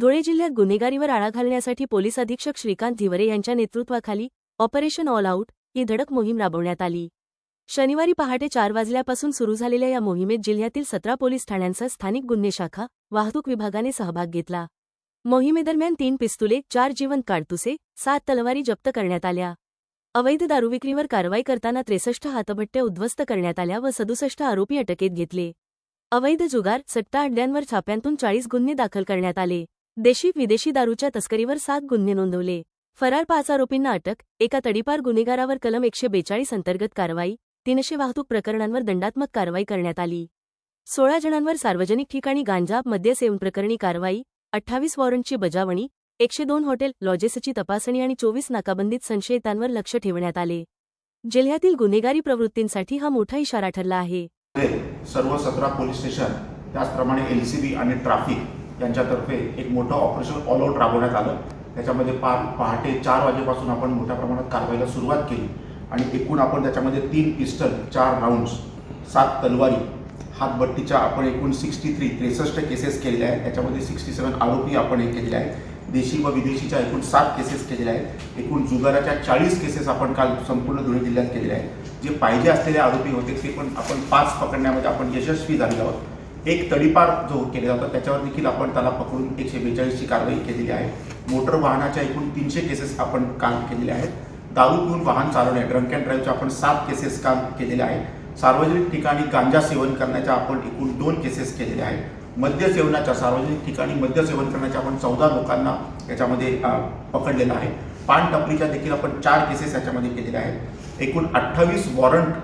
गुन्हेगारीवर आळा घालण्यासाठी पोलीस अधीक्षक श्रीकांत धिवरे यांच्या नेतृत्वाखाली ऑपरेशन ऑल आऊट ही धडक मोहीम राबवण्यात आली. शनिवारी पहाटे चार वाजल्यापासून सुरू झालेल्या या मोहिमेत जिल्ह्यातील सतरा पोलीस ठाण्यांसह स्थानिक गुन्हे शाखा वाहतूक विभागाने सहभाग घेतला. मोहिमेदरम्यान तीन पिस्तुले चार जिवंत काडतुसे सात तलवारी जप्त करण्यात आल्या. अवैध दारूविक्रीवर कारवाई करताना त्रेसष्ट हातभट्टे उद्ध्वस्त करण्यात आल्या व सदुसष्ट आरोपी अटकेत घेतले. अवैध जुगार सट्टा अड्ड्यांवर छाप्यांतून चाळीस गुन्हे दाखल करण्यात आले. देशी विदेशी दारूच्या तस्करीवर सात गुन्हे नोंदवले. फरार पाच आरोपींना अटक एका तडीपार गुन्हेगारावर कलम एकशे बेचाळीस अंतर्गत कारवाई तीनशे वाहतूक प्रकरणांवर दंडात्मक कारवाई करण्यात आली. सोळा जणांवर सार्वजनिक ठिकाणी गांजा मद्य सेवन प्रकरणी कारवाई अठ्ठावीस वॉरंटची बजावणी एकशे दोन हॉटेल लॉजेसची तपासणी आणि चोवीस नाकाबंदीत संशयितांवर लक्ष ठेवण्यात आले. जिल्ह्यातील गुन्हेगारी प्रवृत्तींसाठी हा मोठा इशारा ठरला आहे. सर्व सतरा पोलीस स्टेशन त्याचप्रमाणे एलसीबी आणि ट्राफिक यांच्यातर्फे एक मोठं ऑपरेशन ऑल आऊट राबवण्यात आलं. त्याच्यामध्ये पा पहाटे चार वाजेपासून आपण मोठ्या प्रमाणात कारवाईला सुरुवात केली. आणि एकूण आपण त्याच्यामध्ये तीन पिस्टल चार राऊंड्स सात तलवारी हातबट्टीच्या आपण एकूण सिक्स्टी थ्री त्रेसष्ट केसेस केलेल्या आहेत. त्याच्यामध्ये सिक्स्टी सेवन आरोपी आपण हे केलेले आहेत. देशी व विदेशीच्या एकूण सात केसेस केलेल्या आहेत. एकूण जुगाराच्या चाळीस केसेस आपण काल संपूर्ण धुळे जिल्ह्यात केलेल्या आहेत. जे पाहिजे असलेले आरोपी होते ते पण आपण पाच पकडण्यामध्ये आपण यशस्वी झालेलो आहोत. एक तडीपार जो केला होता त्याच्यावर देखील आपण त्याला पकडून एकशे बेचाळीसची कारवाई केलेली आहे. मोटर वाहनाच्या एकूण तीनशे केसेस आपण काल केलेले आहेत. दारू पिऊन वाहन चालवणे ड्रंक अँड ड्राईव्हच्या आपण सात केसेस काल केलेले आहेत. सार्वजनिक ठिकाणी गांजा सेवन करण्याच्या आपण एकूण दोन केसेस केलेले आहेत. मद्य सेवनाच्या सार्वजनिक ठिकाणी मद्य सेवन करण्याच्या आपण चौदा लोकांना याच्यामध्ये पकडलेलं आहे. पान टपरीच्या देखील आपण चार केसेस याच्यामध्ये केलेल्या आहेत. एकूण अठ्ठावीस वॉरंट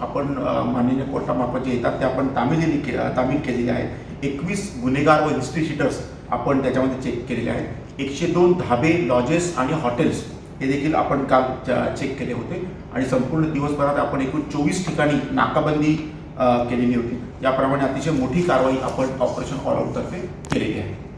आपण माननीय कोर्टामार्फत जे येतात ते आपण तामिलीने के तामील केलेले आहेत. एकवीस गुन्हेगार व हिस्ट्री आपण त्याच्यामध्ये चेक केलेले आहेत. एकशे दोन धाबे लॉजेस आणि हॉटेल्स हे देखील आपण काल च- चेक केले होते. आणि संपूर्ण दिवसभरात आपण एकूण चोवीस ठिकाणी नाकाबंदी केलेली होती. याप्रमाणे अतिशय मोठी कारवाई आपण ऑपरेशन ऑल आऊटतर्फे केलेली आहे.